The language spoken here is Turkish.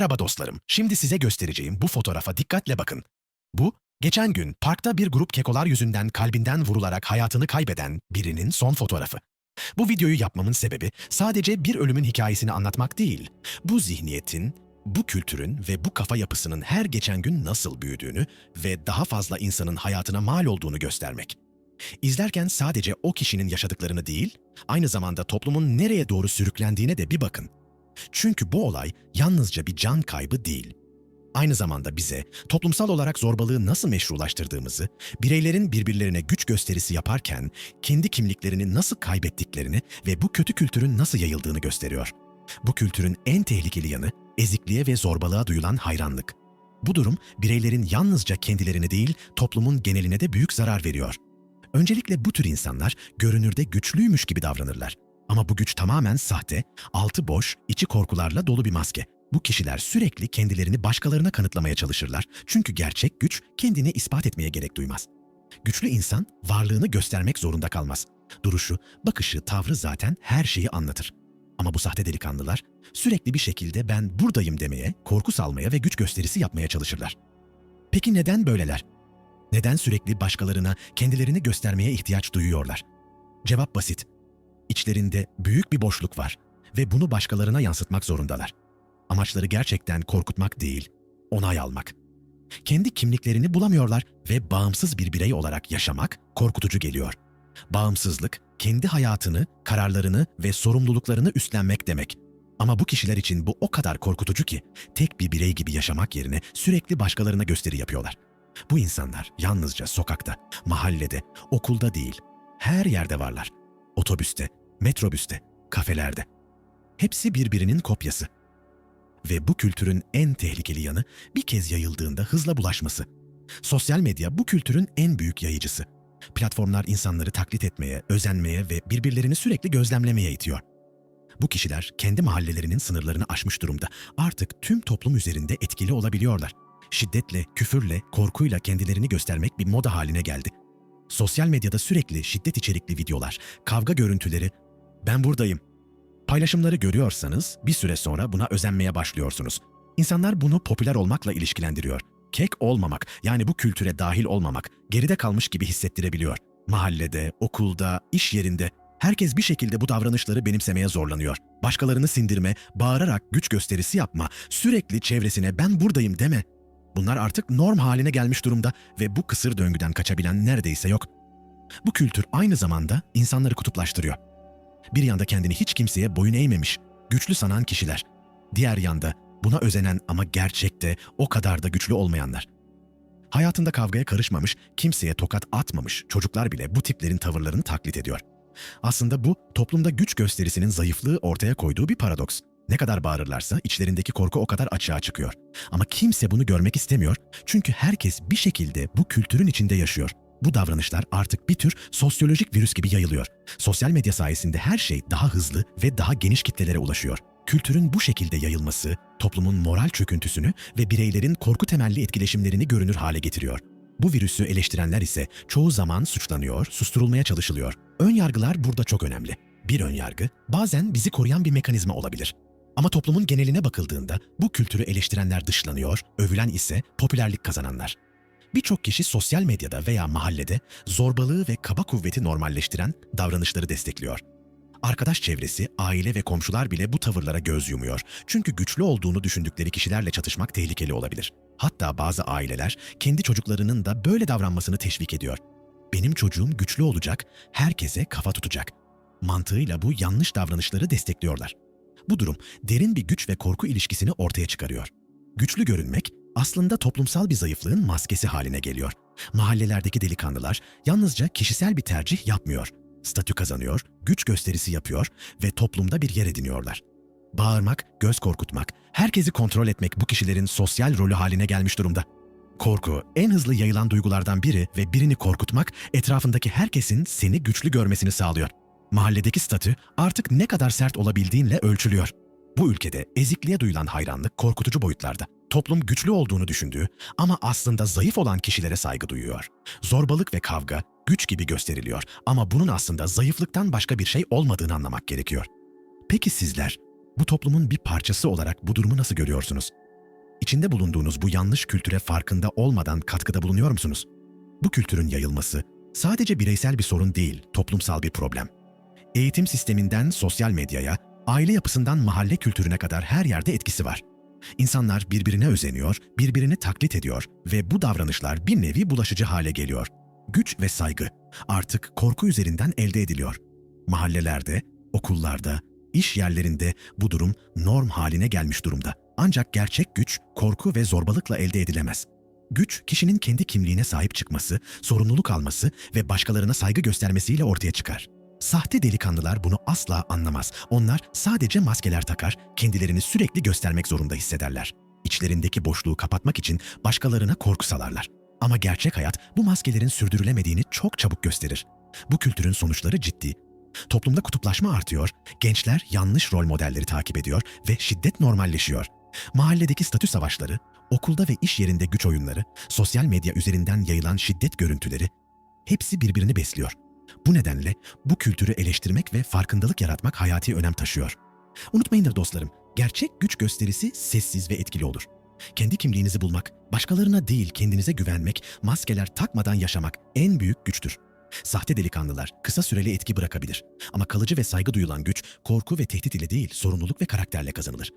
Merhaba dostlarım. Şimdi size göstereceğim bu fotoğrafa dikkatle bakın. Bu, geçen gün parkta bir grup kekolar yüzünden kalbinden vurularak hayatını kaybeden birinin son fotoğrafı. Bu videoyu yapmamın sebebi sadece bir ölümün hikayesini anlatmak değil. Bu zihniyetin, bu kültürün ve bu kafa yapısının her geçen gün nasıl büyüdüğünü ve daha fazla insanın hayatına mal olduğunu göstermek. İzlerken sadece o kişinin yaşadıklarını değil, aynı zamanda toplumun nereye doğru sürüklendiğine de bir bakın. Çünkü bu olay yalnızca bir can kaybı değil. Aynı zamanda bize toplumsal olarak zorbalığı nasıl meşrulaştırdığımızı, bireylerin birbirlerine güç gösterisi yaparken kendi kimliklerini nasıl kaybettiklerini ve bu kötü kültürün nasıl yayıldığını gösteriyor. Bu kültürün en tehlikeli yanı ezikliğe ve zorbalığa duyulan hayranlık. Bu durum bireylerin yalnızca kendilerine değil toplumun geneline de büyük zarar veriyor. Öncelikle bu tür insanlar görünürde güçlüymüş gibi davranırlar. Ama bu güç tamamen sahte, altı boş, içi korkularla dolu bir maske. Bu kişiler sürekli kendilerini başkalarına kanıtlamaya çalışırlar. Çünkü gerçek güç kendini ispat etmeye gerek duymaz. Güçlü insan varlığını göstermek zorunda kalmaz. Duruşu, bakışı, tavrı zaten her şeyi anlatır. Ama bu sahte delikanlılar sürekli bir şekilde ben buradayım demeye, korku salmaya ve güç gösterisi yapmaya çalışırlar. Peki neden böyleler? Neden sürekli başkalarına kendilerini göstermeye ihtiyaç duyuyorlar? Cevap basit. İçlerinde büyük bir boşluk var ve bunu başkalarına yansıtmak zorundalar. Amaçları gerçekten korkutmak değil, onay almak. Kendi kimliklerini bulamıyorlar ve bağımsız bir birey olarak yaşamak korkutucu geliyor. Bağımsızlık, kendi hayatını, kararlarını ve sorumluluklarını üstlenmek demek. Ama bu kişiler için bu o kadar korkutucu ki tek bir birey gibi yaşamak yerine sürekli başkalarına gösteri yapıyorlar. Bu insanlar yalnızca sokakta, mahallede, okulda değil, her yerde varlar. Otobüste, metrobüste, kafelerde. Hepsi birbirinin kopyası. Ve bu kültürün en tehlikeli yanı bir kez yayıldığında hızla bulaşması. Sosyal medya bu kültürün en büyük yayıcısı. Platformlar insanları taklit etmeye, özenmeye ve birbirlerini sürekli gözlemlemeye itiyor. Bu kişiler kendi mahallelerinin sınırlarını aşmış durumda. Artık tüm toplum üzerinde etkili olabiliyorlar. Şiddetle, küfürle, korkuyla kendilerini göstermek bir moda haline geldi. Sosyal medyada sürekli şiddet içerikli videolar, kavga görüntüleri, ben buradayım. Paylaşımları görüyorsanız bir süre sonra buna özenmeye başlıyorsunuz. İnsanlar bunu popüler olmakla ilişkilendiriyor. Kek olmamak, yani bu kültüre dahil olmamak, geride kalmış gibi hissettirebiliyor. Mahallede, okulda, iş yerinde herkes bir şekilde bu davranışları benimsemeye zorlanıyor. Başkalarını sindirme, bağırarak güç gösterisi yapma, sürekli çevresine ben buradayım deme. Bunlar artık norm haline gelmiş durumda ve bu kısır döngüden kaçabilen neredeyse yok. Bu kültür aynı zamanda insanları kutuplaştırıyor. Bir yanda kendini hiç kimseye boyun eğmemiş, güçlü sanan kişiler. Diğer yanda buna özenen ama gerçekte o kadar da güçlü olmayanlar. Hayatında kavgaya karışmamış, kimseye tokat atmamış çocuklar bile bu tiplerin tavırlarını taklit ediyor. Aslında bu toplumda güç gösterisinin zayıflığı ortaya koyduğu bir paradoks. Ne kadar bağırırlarsa içlerindeki korku o kadar açığa çıkıyor. Ama kimse bunu görmek istemiyor çünkü herkes bir şekilde bu kültürün içinde yaşıyor. Bu davranışlar artık bir tür sosyolojik virüs gibi yayılıyor. Sosyal medya sayesinde her şey daha hızlı ve daha geniş kitlelere ulaşıyor. Kültürün bu şekilde yayılması, toplumun moral çöküntüsünü ve bireylerin korku temelli etkileşimlerini görünür hale getiriyor. Bu virüsü eleştirenler ise çoğu zaman suçlanıyor, susturulmaya çalışılıyor. Ön yargılar burada çok önemli. Bir ön yargı bazen bizi koruyan bir mekanizma olabilir. Ama toplumun geneline bakıldığında bu kültürü eleştirenler dışlanıyor, övülen ise popülerlik kazananlar. Birçok kişi sosyal medyada veya mahallede zorbalığı ve kaba kuvveti normalleştiren davranışları destekliyor. Arkadaş çevresi, aile ve komşular bile bu tavırlara göz yumuyor. Çünkü güçlü olduğunu düşündükleri kişilerle çatışmak tehlikeli olabilir. Hatta bazı aileler kendi çocuklarının da böyle davranmasını teşvik ediyor. Benim çocuğum güçlü olacak, herkese kafa tutacak. Mantığıyla bu yanlış davranışları destekliyorlar. Bu durum derin bir güç ve korku ilişkisini ortaya çıkarıyor. Güçlü görünmek aslında toplumsal bir zayıflığın maskesi haline geliyor. Mahallelerdeki delikanlılar yalnızca kişisel bir tercih yapmıyor. Statü kazanıyor, güç gösterisi yapıyor ve toplumda bir yer ediniyorlar. Bağırmak, göz korkutmak, herkesi kontrol etmek bu kişilerin sosyal rolü haline gelmiş durumda. Korku en hızlı yayılan duygulardan biri ve birini korkutmak etrafındaki herkesin seni güçlü görmesini sağlıyor. Mahalledeki statü artık ne kadar sert olabildiğinle ölçülüyor. Bu ülkede ezikliğe duyulan hayranlık korkutucu boyutlarda. Toplum güçlü olduğunu düşündüğü ama aslında zayıf olan kişilere saygı duyuyor. Zorbalık ve kavga güç gibi gösteriliyor ama bunun aslında zayıflıktan başka bir şey olmadığını anlamak gerekiyor. Peki sizler bu toplumun bir parçası olarak bu durumu nasıl görüyorsunuz? İçinde bulunduğunuz bu yanlış kültüre farkında olmadan katkıda bulunuyor musunuz? Bu kültürün yayılması sadece bireysel bir sorun değil, toplumsal bir problem. Eğitim sisteminden sosyal medyaya, aile yapısından mahalle kültürüne kadar her yerde etkisi var. İnsanlar birbirine özeniyor, birbirini taklit ediyor ve bu davranışlar bir nevi bulaşıcı hale geliyor. Güç ve saygı artık korku üzerinden elde ediliyor. Mahallelerde, okullarda, iş yerlerinde bu durum norm haline gelmiş durumda. Ancak gerçek güç korku ve zorbalıkla elde edilemez. Güç, kişinin kendi kimliğine sahip çıkması, sorumluluk alması ve başkalarına saygı göstermesiyle ortaya çıkar. Sahte delikanlılar bunu asla anlamaz. Onlar sadece maskeler takar, kendilerini sürekli göstermek zorunda hissederler. İçlerindeki boşluğu kapatmak için başkalarına korku salarlar. Ama gerçek hayat bu maskelerin sürdürülemediğini çok çabuk gösterir. Bu kültürün sonuçları ciddi. Toplumda kutuplaşma artıyor, gençler yanlış rol modelleri takip ediyor ve şiddet normalleşiyor. Mahalledeki statü savaşları, okulda ve iş yerinde güç oyunları, sosyal medya üzerinden yayılan şiddet görüntüleri hepsi birbirini besliyor. Bu nedenle bu kültürü eleştirmek ve farkındalık yaratmak hayati önem taşıyor. Unutmayındır dostlarım, gerçek güç gösterisi sessiz ve etkili olur. Kendi kimliğinizi bulmak, başkalarına değil kendinize güvenmek, maskeler takmadan yaşamak en büyük güçtür. Sahte delikanlılar kısa süreli etki bırakabilir. Ama kalıcı ve saygı duyulan güç, korku ve tehdit ile değil, sorumluluk ve karakterle kazanılır.